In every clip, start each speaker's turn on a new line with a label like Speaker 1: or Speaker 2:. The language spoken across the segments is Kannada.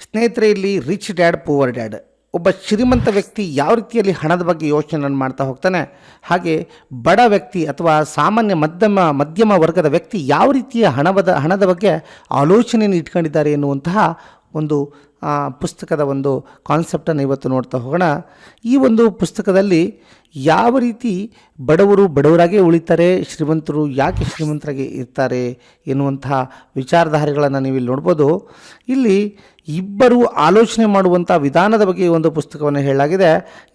Speaker 1: ಸ್ನೇಹಿತರೆ ಇಲ್ಲಿ ರಿಚ್ ಡ್ಯಾಡ್ ಪೂವರ್ ಡ್ಯಾಡ್ ಒಬ್ಬ ಶ್ರೀಮಂತ ವ್ಯಕ್ತಿ ಯಾವ ರೀತಿಯಲ್ಲಿ ಹಣದ ಬಗ್ಗೆ ಯೋಚನೆಯನ್ನು ಮಾಡ್ತಾ ಹೋಗ್ತಾನೆ? ಹಾಗೆ ಬಡ ವ್ಯಕ್ತಿ ಅಥವಾ ಸಾಮಾನ್ಯ ಮಧ್ಯಮ ಮಧ್ಯಮ ವರ್ಗದ ವ್ಯಕ್ತಿ ಯಾವ ರೀತಿಯ ಹಣದ ಹಣದ ಬಗ್ಗೆ ಆಲೋಚನೆಯನ್ನು ಇಟ್ಕೊಂಡಿದ್ದಾರೆ ಎನ್ನುವಂತಹ ಒಂದು ಪುಸ್ತಕದ ಒಂದು ಕಾನ್ಸೆಪ್ಟನ್ನು ಇವತ್ತು ನೋಡ್ತಾ ಹೋಗೋಣ. ಈ ಒಂದು ಪುಸ್ತಕದಲ್ಲಿ ಯಾವ ರೀತಿ ಬಡವರು ಬಡವರಾಗೇ ಉಳಿತಾರೆ, ಶ್ರೀಮಂತರು ಯಾಕೆ ಶ್ರೀಮಂತರಾಗಿ ಇರ್ತಾರೆ ಎನ್ನುವಂತಹ ವಿಚಾರಧಾರೆಗಳನ್ನು ನೀವು ಇಲ್ಲಿ ನೋಡ್ಬೋದು. ಇಲ್ಲಿ ಇಬ್ಬರು ಆಲೋಚನೆ ಮಾಡುವಂಥ ವಿಧಾನದ ಬಗ್ಗೆ ಈ ಒಂದು ಪುಸ್ತಕವನ್ನು ಹೇಳಲಾಗಿದೆ.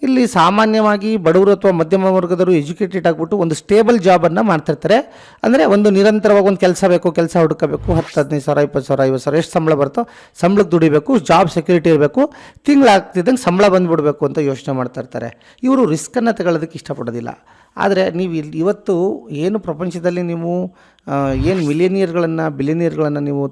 Speaker 1: ಇಲ್ಲಿ ಸಾಮಾನ್ಯವಾಗಿ ಬಡವರು ಅಥವಾ ಮಧ್ಯಮ ವರ್ಗದವರು ಎಜುಕೇಟೆಡ್ ಆಗಿಬಿಟ್ಟು ಒಂದು ಸ್ಟೇಬಲ್ ಜಾಬನ್ನು ಮಾಡ್ತಿರ್ತಾರೆ. ಅಂದರೆ ಒಂದು ನಿರಂತರವಾಗಿ ಒಂದು ಕೆಲಸ ಬೇಕು, ಕೆಲಸ ಹುಡುಕಬೇಕು, ಹತ್ತು, ಹದಿನೈದು ಸಾವಿರ, ಇಪ್ಪತ್ತು ಸಾವಿರ, ಐವತ್ತು ಸಾವಿರ, ಎಷ್ಟು ಸಂಬಳ ಬರುತ್ತೋ ಸಂಬಳಕ್ಕೆ ದುಡಿಬೇಕು ಜಾಬ್ ಸೆಕ್ಯೂರಿಟಿ ಇರಬೇಕು ತಿಂಗಳಾಗ್ತಿದ್ದಂಗೆ ಸಂಬಳ ಬಂದುಬಿಡಬೇಕು ಅಂತ ಯೋಚನೆ ಮಾಡ್ತಾ ಇರ್ತಾರೆ. ಇವರು ರಿಸ್ಕನ್ನು ತಗೊಳ್ಳೋದಕ್ಕೆ ಇಷ್ಟಪಡೋದಿಲ್ಲ. ಆದರೆ ನೀವು ಇಲ್ಲಿ ಇವತ್ತು ಏನು ಪ್ರಪಂಚದಲ್ಲಿ ನೀವು ಏನು ಮಿಲಿಯನಿಯರ್ಗಳನ್ನು ಬಿಲಿಯನಿಯರ್ಗಳನ್ನು ನೀವು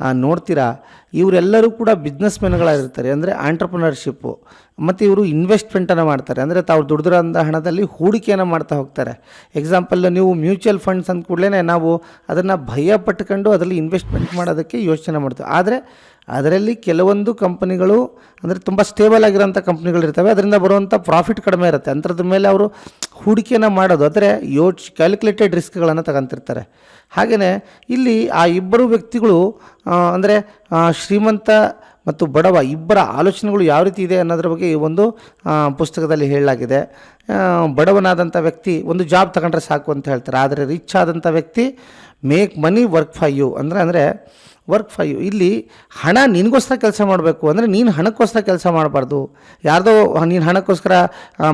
Speaker 1: ಆ, ನೋಡ್ತೀರಾ ಇವರೆಲ್ಲರೂ ಕೂಡ ಬಿಸ್ನೆಸ್ ಮೆನ್ಗಳಾಗಿರ್ತಾರೆ ಅಂದರೆ ಆಂಟ್ರಪ್ರನರ್ಶಿಪ್ಪು ಮತ್ತು ಇವರು ಇನ್ವೆಸ್ಟ್ಮೆಂಟನ್ನು ಮಾಡ್ತಾರೆ. ಅಂದರೆ ತಾವು ದುಡ್ದಿರೋಂಥ ಹಣದಲ್ಲಿ ಹೂಡಿಕೆಯನ್ನು ಮಾಡ್ತಾ ಹೋಗ್ತಾರೆ. ಎಕ್ಸಾಂಪಲ್ ನೀವು ಮ್ಯೂಚುವಲ್ ಫಂಡ್ಸ್ ಅಂದ ಕೂಡಲೇ ನಾವು ಅದನ್ನು ಭಯ ಪಟ್ಕೊಂಡು ಅದರಲ್ಲಿ ಇನ್ವೆಸ್ಟ್ಮೆಂಟ್ ಮಾಡೋದಕ್ಕೆ ಯೋಚನೆ ಮಾಡ್ತೀವಿ. ಆದರೆ ಅದರಲ್ಲಿ ಕೆಲವೊಂದು ಕಂಪ್ನಿಗಳು ಅಂದರೆ ತುಂಬ ಸ್ಟೇಬಲ್ ಆಗಿರೋಂಥ ಕಂಪ್ನಿಗಳಿರ್ತವೆ ಅದರಿಂದ ಬರುವಂಥ ಪ್ರಾಫಿಟ್ ಕಡಿಮೆ ಇರುತ್ತೆ. ಅಂಥದ್ರ ಮೇಲೆ ಅವರು ಹೂಡಿಕೆಯನ್ನು ಮಾಡೋದು. ಅಂದರೆ ಯೋಚ್ ಕ್ಯಾಲ್ಕುಲೇಟೆಡ್ ರಿಸ್ಕ್ಗಳನ್ನು ತಗೊಂತಿರ್ತಾರೆ. ಹಾಗೆಯೇ ಇಲ್ಲಿ ಆ ಇಬ್ಬರು ವ್ಯಕ್ತಿಗಳು ಅಂದರೆ ಶ್ರೀಮಂತ ಮತ್ತು ಬಡವ ಇಬ್ಬರ ಆಲೋಚನೆಗಳು ಯಾವ ರೀತಿ ಇದೆ ಅನ್ನೋದ್ರ ಬಗ್ಗೆ ಈ ಒಂದು ಪುಸ್ತಕದಲ್ಲಿ ಹೇಳಲಾಗಿದೆ. ಬಡವನಾದಂಥ ವ್ಯಕ್ತಿ ಒಂದು ಜಾಬ್ ತಗೊಂಡ್ರೆ ಸಾಕು ಅಂತ ಹೇಳ್ತಾರೆ. ಆದರೆ ರಿಚ್ ಆದಂಥ ವ್ಯಕ್ತಿ make money work for you ಅಂದರೆ ಅಂದರೆ ವರ್ಕ್ ಫಾರ್ ಯು ಇಲ್ಲಿ ಹಣ ನಿನಗೋಸ್ಕರ ಕೆಲಸ ಮಾಡಬೇಕು ಅಂದರೆ ನೀನು ಹಣಕ್ಕೋಸ್ಕರ ಕೆಲಸ ಮಾಡಬಾರ್ದು. ಯಾರ್ದೋ, ನೀನು ಹಣಕ್ಕೋಸ್ಕರ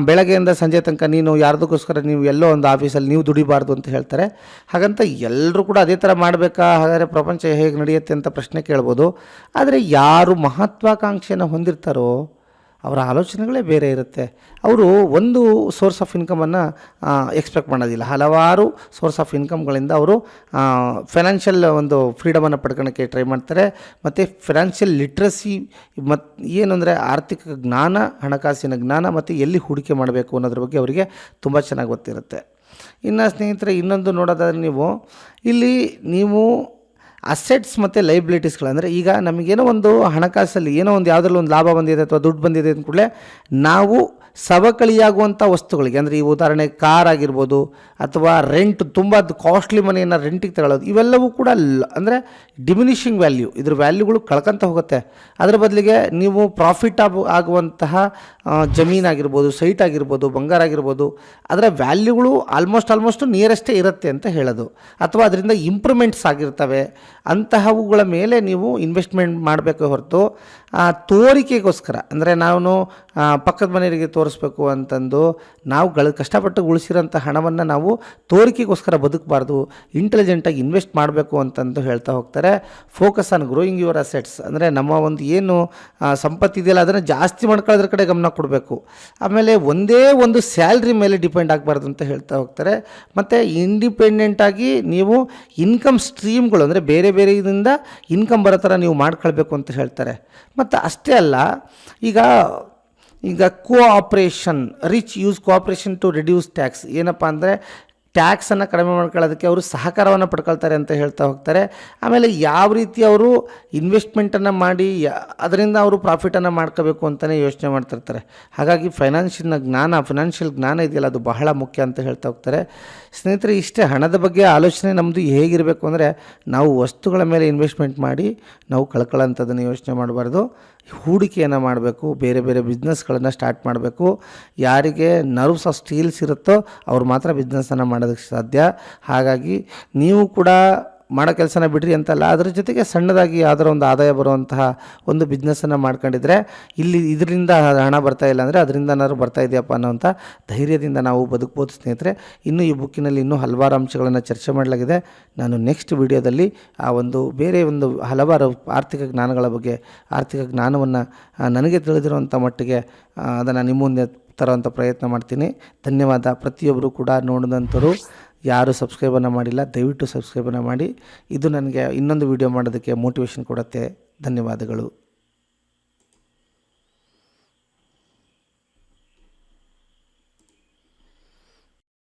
Speaker 1: ಬೆಳಗ್ಗೆಯಿಂದ ಸಂಜೆ ತನಕ ನೀನು ಯಾರ್ದಕ್ಕೋಸ್ಕರ ನೀವು ಎಲ್ಲೋ ಒಂದು ಆಫೀಸಲ್ಲಿ ನೀವು ದುಡಿಬಾರ್ದು ಅಂತ ಹೇಳ್ತಾರೆ. ಹಾಗಂತ ಎಲ್ಲರೂ ಕೂಡ ಅದೇ ಥರ ಮಾಡಬೇಕಾ? ಹಾಗಾದರೆ ಪ್ರಪಂಚ ಹೇಗೆ ನಡೆಯುತ್ತೆ ಅಂತ ಪ್ರಶ್ನೆ ಕೇಳ್ಬೋದು. ಆದರೆ ಯಾರು ಮಹತ್ವಾಕಾಂಕ್ಷೆಯನ್ನು ಹೊಂದಿರ್ತಾರೋ ಅವರ ಆಲೋಚನೆಗಳೇ ಬೇರೆ ಇರುತ್ತೆ. ಅವರು ಒಂದು ಸೋರ್ಸ್ ಆಫ್ ಇನ್ಕಮನ್ನು ಎಕ್ಸ್ಪೆಕ್ಟ್ ಮಾಡೋದಿಲ್ಲ. ಹಲವಾರು ಸೋರ್ಸ್ ಆಫ್ ಇನ್ಕಮ್ಗಳಿಂದ ಅವರು ಫೈನಾನ್ಷಿಯಲ್ ಒಂದು ಫ್ರೀಡಮನ್ನು ಪಡ್ಕೊಳಕ್ಕೆ ಟ್ರೈ ಮಾಡ್ತಾರೆ. ಮತ್ತು ಫಿನಾನ್ಷಿಯಲ್ ಲಿಟ್ರಸಿ ಮತ್ತು ಏನು ಆರ್ಥಿಕ ಜ್ಞಾನ, ಹಣಕಾಸಿನ ಜ್ಞಾನ ಮತ್ತು ಎಲ್ಲಿ ಹೂಡಿಕೆ ಮಾಡಬೇಕು ಅನ್ನೋದ್ರ ಬಗ್ಗೆ ಅವರಿಗೆ ತುಂಬ ಚೆನ್ನಾಗಿ ಗೊತ್ತಿರುತ್ತೆ. ಇನ್ನು ಸ್ನೇಹಿತರೆ, ಇನ್ನೊಂದು ನೋಡೋದಾದ್ರೆ ನೀವು, ಇಲ್ಲಿ ನೀವು ಅಸೆಟ್ಸ್ ಮತ್ತು ಲೈಬಿಲಿಟೀಸ್ಗಳು ಅಂದರೆ ಈಗ ನಮಗೇನೋ ಒಂದು ಹಣಕಾಸಲ್ಲಿ ಏನೋ ಒಂದು ಯಾವುದ್ರಲ್ಲಿ ಒಂದು ಲಾಭ ಬಂದಿದೆ ಅಥವಾ ದುಡ್ಡು ಬಂದಿದೆ ಅಂದ ಕೂಡಲೇ ನಾವು ಸವಕಳಿಯಾಗುವಂಥ ವಸ್ತುಗಳಿಗೆ, ಅಂದರೆ ಈ ಉದಾಹರಣೆ ಕಾರ್ ಆಗಿರ್ಬೋದು ಅಥವಾ ರೆಂಟ್ ತುಂಬ ಕಾಸ್ಟ್ಲಿ ಮನೆಯನ್ನು ರೆಂಟಿಗೆ ತಗೊಳ್ಳೋದು, ಇವೆಲ್ಲವೂ ಕೂಡ ಅಂದರೆ ಡಿಮಿನಿಷಿಂಗ್ ವ್ಯಾಲ್ಯೂ ಇದ್ರ ವ್ಯಾಲ್ಯೂಗಳು ಕಳ್ಕಂತ ಹೋಗುತ್ತೆ. ಅದರ ಬದಲಿಗೆ ನೀವು ಪ್ರಾಫಿಟ್ ಆಗ, ಆಗುವಂತಹ ಜಮೀನಾಗಿರ್ಬೋದು ಸೈಟ್ ಆಗಿರ್ಬೋದು ಬಂಗಾರ ಆಗಿರ್ಬೋದು, ಅದರ ವ್ಯಾಲ್ಯೂಗಳು ಆಲ್ಮೋಸ್ಟ್ ಆಲ್ಮೋಸ್ಟು ನಿಯರೆಸ್ಟೇ ಇರುತ್ತೆ ಅಂತ ಹೇಳೋದು. ಅಥವಾ ಅದರಿಂದ ಇಂಪ್ರೂವ್ಮೆಂಟ್ಸ್ ಆಗಿರ್ತವೆ. ಅಂತಹವುಗಳ ಮೇಲೆ ನೀವು ಇನ್ವೆಸ್ಟ್ಮೆಂಟ್ ಮಾಡಬೇಕು ಹೊರತು ತೋರಿಕೆಗೋಸ್ಕರ, ಅಂದರೆ ನಾನು ಪಕ್ಕದ ಮನೆಯವರಿಗೆ ತೋರಿಸ್ಬೇಕು ಅಂತಂದು, ನಾವು ಗಳ, ಕಷ್ಟಪಟ್ಟು ಉಳಿಸಿರೋಂಥ ಹಣವನ್ನು ನಾವು ತೋರಿಕೆಗೋಸ್ಕರ ಬದುಕಬಾರ್ದು ಇಂಟೆಲಿಜೆಂಟಾಗಿ ಇನ್ವೆಸ್ಟ್ ಮಾಡಬೇಕು ಅಂತಂದು ಹೇಳ್ತಾ ಹೋಗ್ತಾರೆ. Focus on growing your assets ಅಂದರೆ ನಮ್ಮ ಒಂದು ಏನು ಸಂಪತ್ತಿದೆಯಲ್ಲ, ಅದನ್ನು ಜಾಸ್ತಿ ಮಾಡ್ಕೊಳ್ಳೋದ್ರ ಕಡೆ ಗಮನ ಕೊಡಬೇಕು. ಆಮೇಲೆ ಒಂದೇ ಒಂದು ಸ್ಯಾಲ್ರಿ ಮೇಲೆ ಡಿಪೆಂಡ್ ಆಗಬಾರ್ದು ಅಂತ ಹೇಳ್ತಾ ಹೋಗ್ತಾರೆ. ಮತ್ತು ಇಂಡಿಪೆಂಡೆಂಟಾಗಿ ನೀವು ಇನ್ಕಮ್ ಸ್ಟ್ರೀಮ್ಗಳು ಅಂದರೆ ಬೇರೆ ಬೇರೆ ಬೇರೆ ಇದರಿಂದ ಇನ್ಕಮ್ ಬರೋ ಥರ ನೀವು ಮಾಡ್ಕೊಳ್ಬೇಕು ಅಂತ ಹೇಳ್ತಾರೆ. ಮತ್ತು ಅಷ್ಟೇ ಅಲ್ಲ, ಈಗ ಈಗ cooperation rich use cooperation to reduce tax ಏನಪ್ಪ ಅಂದರೆ ಟ್ಯಾಕ್ಸನ್ನು ಕಡಿಮೆ ಮಾಡ್ಕೊಳ್ಳೋದಕ್ಕೆ ಅವರು ಸಹಕಾರವನ್ನು ಪಡ್ಕೊಳ್ತಾರೆ ಅಂತ ಹೇಳ್ತಾ ಹೋಗ್ತಾರೆ. ಆಮೇಲೆ ಯಾವ ರೀತಿ ಅವರು ಇನ್ವೆಸ್ಟ್ಮೆಂಟನ್ನು ಮಾಡಿ ಅದರಿಂದ ಅವರು ಪ್ರಾಫಿಟನ್ನು ಮಾಡ್ಕೋಬೇಕು ಅಂತಲೇ ಯೋಚನೆ ಮಾಡ್ತಿರ್ತಾರೆ. ಹಾಗಾಗಿ ಫೈನಾನ್ಷಿಯಲ್ನ ಜ್ಞಾನ, ಫಿನಾನ್ಷಿಯಲ್ ಜ್ಞಾನ ಇದೆಯಲ್ಲ, ಅದು ಬಹಳ ಮುಖ್ಯ ಅಂತ ಹೇಳ್ತಾ ಹೋಗ್ತಾರೆ. ಸ್ನೇಹಿತರೆ, ಇಷ್ಟೇ ಹಣದ ಬಗ್ಗೆ ಆಲೋಚನೆ ನಮ್ಮದು ಹೇಗಿರಬೇಕು ಅಂದರೆ, ನಾವು ವಸ್ತುಗಳ ಮೇಲೆ ಇನ್ವೆಸ್ಟ್ಮೆಂಟ್ ಮಾಡಿ ನಾವು ಕಳ್ಕೊಳ್ಳೋಂಥದ್ದನ್ನು ಯೋಚನೆ ಮಾಡಬಾರ್ದು. ಹೂಡಿಕೆಯನ್ನು ಮಾಡಬೇಕು, ಬೇರೆ ಬೇರೆ ಬಿಸ್ನೆಸ್ಗಳನ್ನು ಸ್ಟಾರ್ಟ್ ಮಾಡಬೇಕು. ಯಾರಿಗೆ ನರ್ವ್ಸ್ ಆಫ್ ಸ್ಟೀಲ್ಸ್ ಇರುತ್ತೋ ಅವ್ರು ಮಾತ್ರ ಬಿಸ್ನೆಸ್ಸನ್ನು ಮಾಡೋದಕ್ಕೆ ಸಾಧ್ಯ. ಹಾಗಾಗಿ ನೀವು ಕೂಡ ಮಾಡೋ ಕೆಲಸನ ಬಿಡ್ರಿ ಅಂತಲ್ಲ, ಅದರ ಜೊತೆಗೆ ಸಣ್ಣದಾಗಿ ಯಾವ್ದಾರ ಒಂದು ಆದಾಯ ಬರುವಂತಹ ಒಂದು ಬಿಸ್ನೆಸ್ಸನ್ನು ಮಾಡ್ಕೊಂಡಿದ್ರೆ ಇಲ್ಲಿ ಇದರಿಂದ ಹಣ ಬರ್ತಾ ಇಲ್ಲ ಅಂದರೆ ಅದರಿಂದ ಏನಾದ್ರು ಬರ್ತಾ ಇದೆಯಪ್ಪ ಅನ್ನೋಂಥ ಧೈರ್ಯದಿಂದ ನಾವು ಬದುಕ್ಬೋದು ಸ್ನೇಹಿತರೆ. ಇನ್ನು ಈ ಬುಕ್ಕಿನಲ್ಲಿ ಇನ್ನೂ ಹಲವಾರು ಅಂಶಗಳನ್ನು ಚರ್ಚೆ ಮಾಡಲಾಗಿದೆ. ನಾನು ನೆಕ್ಸ್ಟ್ ವಿಡಿಯೋದಲ್ಲಿ ಆ ಒಂದು ಬೇರೆ ಒಂದು ಹಲವಾರು ಆರ್ಥಿಕ ಜ್ಞಾನಗಳ ಬಗ್ಗೆ, ಆರ್ಥಿಕ ಜ್ಞಾನವನ್ನು ನನಗೆ ತಿಳಿದಿರುವಂಥ ಮಟ್ಟಿಗೆ ಅದನ್ನು ನಿಮ್ಮ ಮುಂದೆ ತರುವಂಥ ಪ್ರಯತ್ನ ಮಾಡ್ತೀನಿ. ಧನ್ಯವಾದ. ಪ್ರತಿಯೊಬ್ಬರು ಕೂಡ ನೋಡಿದಂಥವ್ರು ಯಾರು ಸಬ್ಸ್ಕ್ರೈಬನ್ನು ಮಾಡಿಲ್ಲ, ದಯವಿಟ್ಟು ಸಬ್ಸ್ಕ್ರೈಬನ್ನು ಮಾಡಿ. ಇದು ನನಗೆ ಇನ್ನೊಂದು ವೀಡಿಯೋ ಮಾಡೋದಕ್ಕೆ ಮೋಟಿವೇಶನ್ ಕೊಡುತ್ತೆ. ಧನ್ಯವಾದಗಳು.